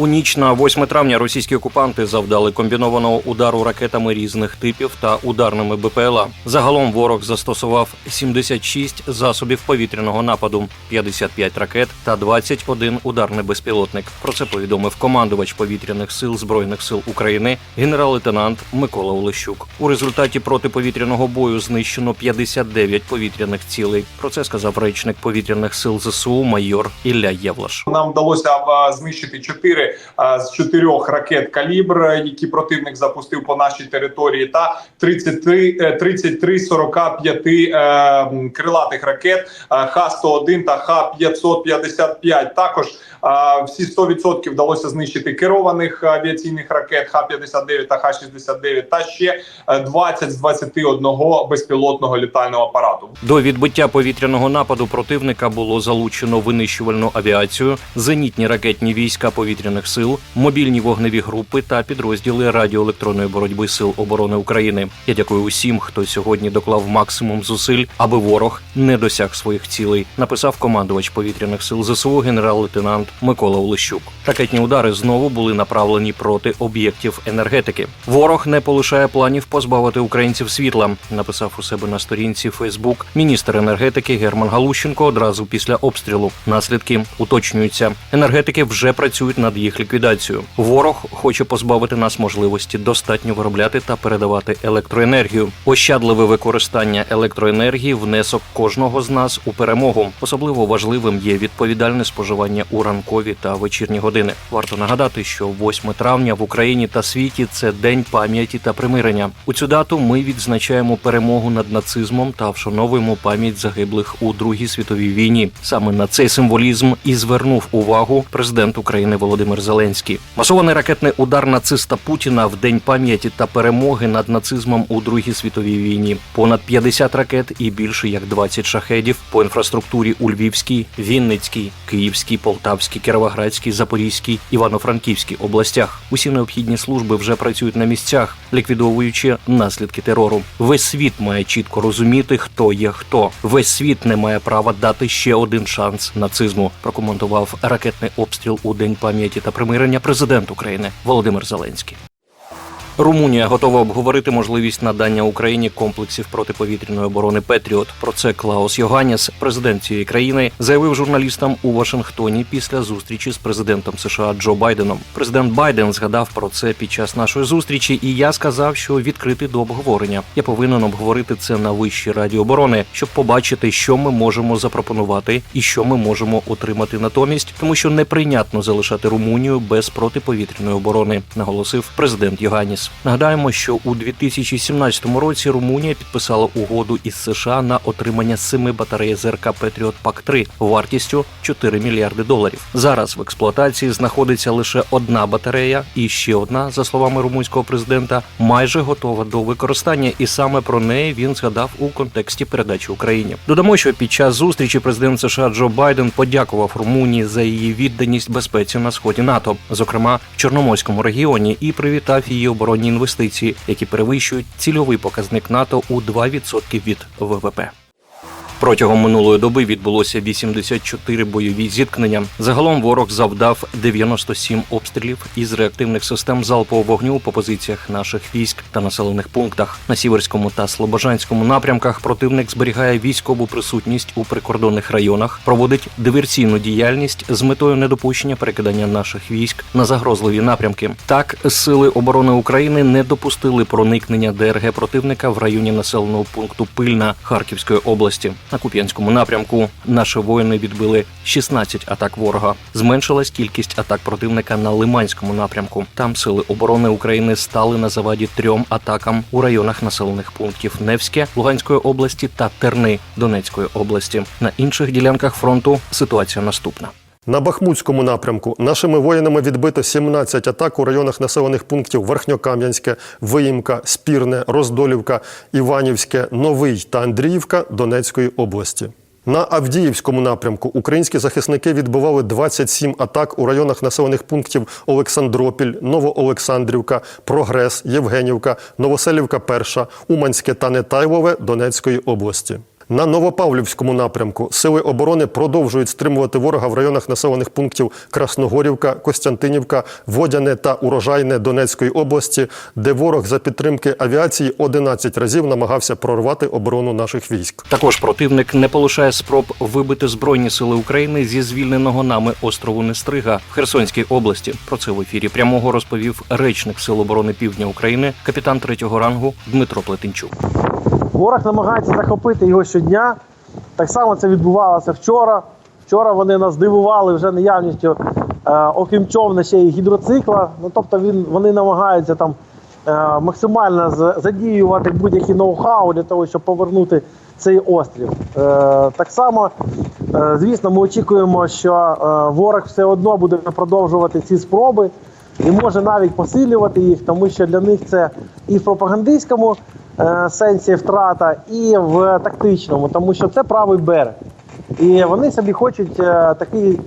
У ніч на 8 травня російські окупанти завдали комбінованого удару ракетами різних типів та ударними БПЛА. Загалом ворог застосував 76 засобів повітряного нападу, 55 ракет та 21 ударний безпілотник. Про це повідомив командувач повітряних сил збройних сил України генерал-лейтенант Микола Олещук. У результаті протиповітряного бою знищено 59 повітряних цілей. Про це сказав речник повітряних сил ЗСУ майор Ілля Євлаш. Нам вдалося знищити чотири а, з чотирьох ракет калібр, е, які противник запустив по нашій території, та 33, е, 33 з 45 е, крилатих ракет е, Х-101 та Х-555. Також всі 100% вдалося знищити керованих авіаційних ракет Х-59 та Х-69 та ще е, 20 з 21 безпілотного літального апарату. До відбиття повітряного нападу противника було залучено винищувальну авіацію, зенітні ракетні війська повітряних сил, мобільні вогневі групи та підрозділи радіоелектронної боротьби сил оборони України. Я дякую усім, хто сьогодні доклав максимум зусиль, аби ворог не досяг своїх цілей. Написав командувач повітряних сил ЗСУ генерал-лейтенант Микола Олещук. Ракетні удари знову були направлені проти об'єктів енергетики. Ворог не полишає планів позбавити українців світла. Написав у себе на сторінці Фейсбук міністр енергетики Герман Галущенко одразу після обстрілу. Наслідки уточнюються. Енергетики вже працюють над їх ліквідацією. Ворог хоче позбавити нас можливості достатньо виробляти та передавати електроенергію. Ощадливе використання електроенергії внесок кожного з нас у перемогу. Особливо важливим є відповідальне споживання у ранкові та вечірні години. Варто нагадати, що 8 травня в Україні та світі це день пам'яті та примирення. У цю дату ми відзначаємо перемогу над нацизмом та вшановуємо пам'ять загиблих у Другій світовій війні. Саме на цей символізм і звернув увагу президент України Володимир Зеленський. Масований ракетний удар нациста Путіна в день пам'яті та перемоги над нацизмом у Другій світовій війні. Понад 50 ракет і більше як 20 шахедів по інфраструктурі у Львівській, Вінницькій, Київській, Полтавській, Кіровоградській, Запорізькій, Івано-Франківській областях. Усі необхідні служби вже працюють на місцях, ліквідовуючи наслідки терору. Весь світ має чітко розуміти, хто є хто. Весь світ не має права дати ще один шанс нацизму. Прокоментував ракетний обстріл у день пам'яті та примирення президент України Володимир Зеленський. Румунія готова обговорити можливість надання Україні комплексів протиповітряної оборони Петріот. Про це Клаус Йоганіс, президент цієї країни, заявив журналістам у Вашингтоні після зустрічі з президентом США Джо Байденом. Президент Байден згадав про це під час нашої зустрічі, і я сказав, що відкритий до обговорення. Я повинен обговорити це на вищій раді оборони, щоб побачити, що ми можемо запропонувати і що ми можемо отримати натомість, тому що неприйнятно залишати Румунію без протиповітряної оборони, наголосив президент Йоганіс. Нагадаємо, що у 2017 році Румунія підписала угоду із США на отримання семи батарей ЗРК Петріот Пак 3 вартістю 4 мільярди доларів. Зараз в експлуатації знаходиться лише одна батарея, і ще одна, за словами румунського президента, майже готова до використання, і саме про неї він згадав у контексті передачі Україні. Додамо, що під час зустрічі президент США Джо Байден подякував Румунії за її відданість безпеці на сході НАТО, зокрема в Чорноморському регіоні, і привітав її оборонні інвестиції, які перевищують цільовий показник НАТО у 2% від ВВП. Протягом минулої доби відбулося 84 бойові зіткнення. Загалом ворог завдав 97 обстрілів із реактивних систем залпового вогню по позиціях наших військ та населених пунктах. На сіверському та слобожанському напрямках противник зберігає військову присутність у прикордонних районах, проводить диверсійну діяльність з метою недопущення перекидання наших військ на загрозливі напрямки. Так, сили оборони України не допустили проникнення ДРГ противника в районі населеного пункту Пильна Харківської області. На Куп'янському напрямку наші воїни відбили 16 атак ворога. Зменшилась кількість атак противника на Лиманському напрямку. Там сили оборони України стали на заваді трьом атакам у районах населених пунктів Невське Луганської області та Терни Донецької області. На інших ділянках фронту ситуація наступна. На Бахмутському напрямку нашими воїнами відбито 17 атак у районах населених пунктів Верхньокам'янське, Виїмка, Спірне, Роздолівка, Іванівське, Новий та Андріївка Донецької області. На Авдіївському напрямку українські захисники відбивали 27 атак у районах населених пунктів Олександропіль, Новоолександрівка, Прогрес, Євгенівка, Новоселівка, Перша, Уманське та Нетайлове Донецької області. На Новопавлівському напрямку сили оборони продовжують стримувати ворога в районах населених пунктів Красногорівка, Костянтинівка, Водяне та Урожайне Донецької області, де ворог за підтримки авіації 11 разів намагався прорвати оборону наших військ. Також противник не полишає спроб вибити збройні сили України зі звільненого нами острову Нестрига в Херсонській області. Про це в ефірі прямого розповів речник Сил оборони Півдня України, капітан третього рангу Дмитро Плетенчук. Ворог намагається захопити його щодня. Так само це відбувалося вчора. Вчора вони нас здивували вже наявністю, е, окрім човна, ще й гідроцикла. Ну тобто він, вони намагаються там е, максимально задіювати будь-які ноу-хау для того, щоб повернути цей острів. Е, так само, е, звісно, ми очікуємо, що е, ворог все одно буде продовжувати ці спроби і може навіть посилювати їх, тому що для них це і в пропагандистському сенсі втрата, і в тактичному, тому що це правий берег. І вони собі хочуть е, такий,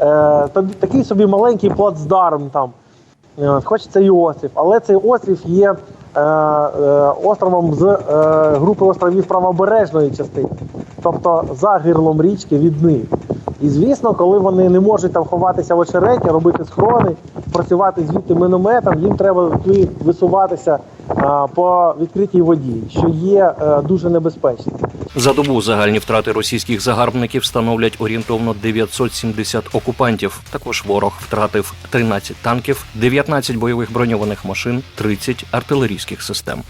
е, такий собі маленький плацдарм там. Е, Хочеться і острів, але цей острів є е, е, островом з е, групи островів правобережної частини, тобто за гирлом річки від них. І звісно, коли вони не можуть там ховатися в очереті, робити схорони, працювати звідти мінометом, їм треба ви- висуватися е, по відкритій воді, що є е, дуже небезпечно. За добу загальні втрати російських загарбників становлять орієнтовно 970 окупантів. Також ворог втратив 13 танків, 19 бойових броньованих машин, 30 артилерійських систем.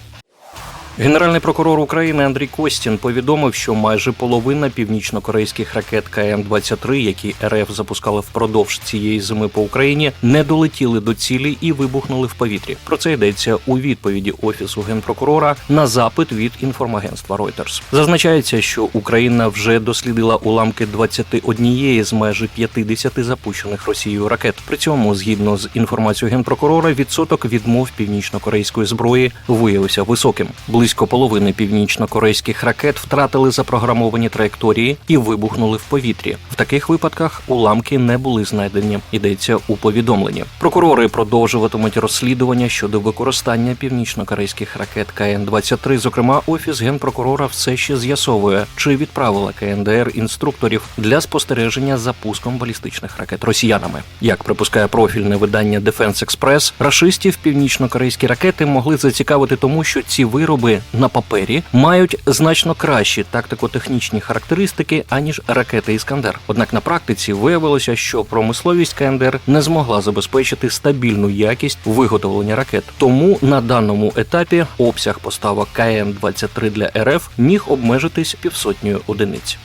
Генеральний прокурор України Андрій Костін повідомив, що майже половина північно-корейських ракет КМ-23, які РФ запускали впродовж цієї зими по Україні, не долетіли до цілі і вибухнули в повітрі. Про це йдеться у відповіді офісу генпрокурора на запит від інформагентства Reuters. Зазначається, що Україна вже дослідила уламки 21 з майже 50 запущених Росією ракет. При цьому, згідно з інформацією генпрокурора, відсоток відмов північно-корейської зброї виявився високим. Близько половини північно-корейських ракет втратили запрограмовані траєкторії і вибухнули в повітрі. В таких випадках уламки не були знайдені. Йдеться у повідомленні. Прокурори продовжуватимуть розслідування щодо використання північно-корейських ракет КН-23. Зокрема, офіс генпрокурора все ще з'ясовує, чи відправила КНДР інструкторів для спостереження за пуском балістичних ракет росіянами. Як припускає профільне видання Defense Express, рашистів північно-корейські ракети могли зацікавити тому, що ці вироби на папері мають значно кращі тактико-технічні характеристики аніж ракети Іскандер. Однак на практиці виявилося, що промисловість КНДР не змогла забезпечити стабільну якість виготовлення ракет. Тому на даному етапі обсяг поставок КН-23 для РФ міг обмежитись півсотнею одиниць.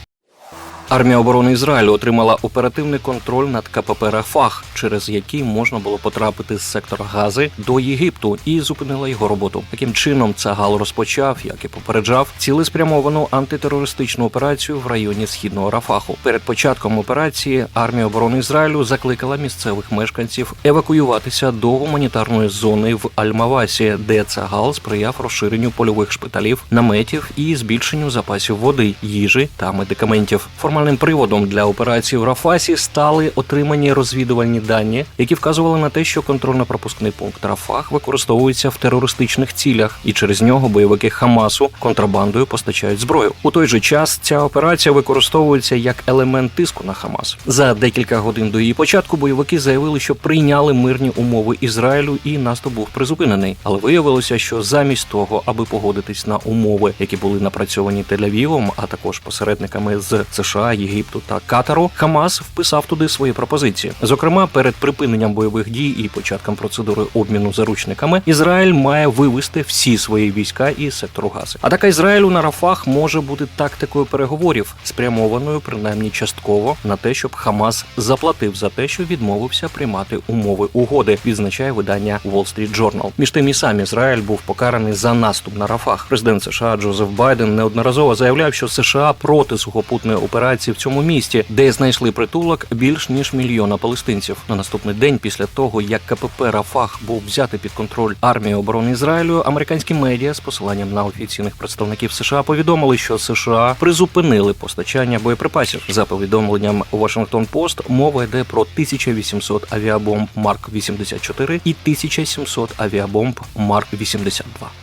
Армія оборони Ізраїлю отримала оперативний контроль над КПП Рафах, через який можна було потрапити з сектора Гази до Єгипту і зупинила його роботу. Таким чином, Цагал розпочав, як і попереджав, цілеспрямовану антитерористичну операцію в районі східного Рафаху. Перед початком операції армія оборони Ізраїлю закликала місцевих мешканців евакуюватися до гуманітарної зони в Альмавасі, де Цагал сприяв розширенню польових шпиталів, наметів і збільшенню запасів води, їжі та медикаментів. Формальним приводом для операції в Рафасі стали отримані розвідувальні дані, які вказували на те, що контрольно-пропускний пункт Рафах використовується в терористичних цілях, і через нього бойовики Хамасу контрабандою постачають зброю. У той же час ця операція використовується як елемент тиску на Хамас. За декілька годин до її початку бойовики заявили, що прийняли мирні умови Ізраїлю, і наступ був призупинений. Але виявилося, що замість того, аби погодитись на умови, які були напрацьовані Тель-Авівом, а також посередниками з США, Єгипту та Катару, Хамас вписав туди свої пропозиції. Зокрема, перед припиненням бойових дій і початком процедури обміну заручниками, Ізраїль має вивести всі свої війська із сектору Гази. Атака Ізраїлю на Рафах може бути тактикою переговорів, спрямованою принаймні частково на те, щоб Хамас заплатив за те, що відмовився приймати умови угоди. Відзначає видання Wall Street Journal. Між тим і сам Ізраїль був покараний за наступ на Рафах. Президент США Джозеф Байден неодноразово заявляв, що США проти сухопутної операції в цьому місті, де знайшли притулок більш ніж мільйона палестинців. На наступний день після того, як КПП Рафах був взятий під контроль армії оборони Ізраїлю, американські медіа з посиланням на офіційних представників США повідомили, що США призупинили постачання боєприпасів. За повідомленням Washington Post, мова йде про 1800 авіабомб Марк 84 і 1700 авіабомб Марк 82.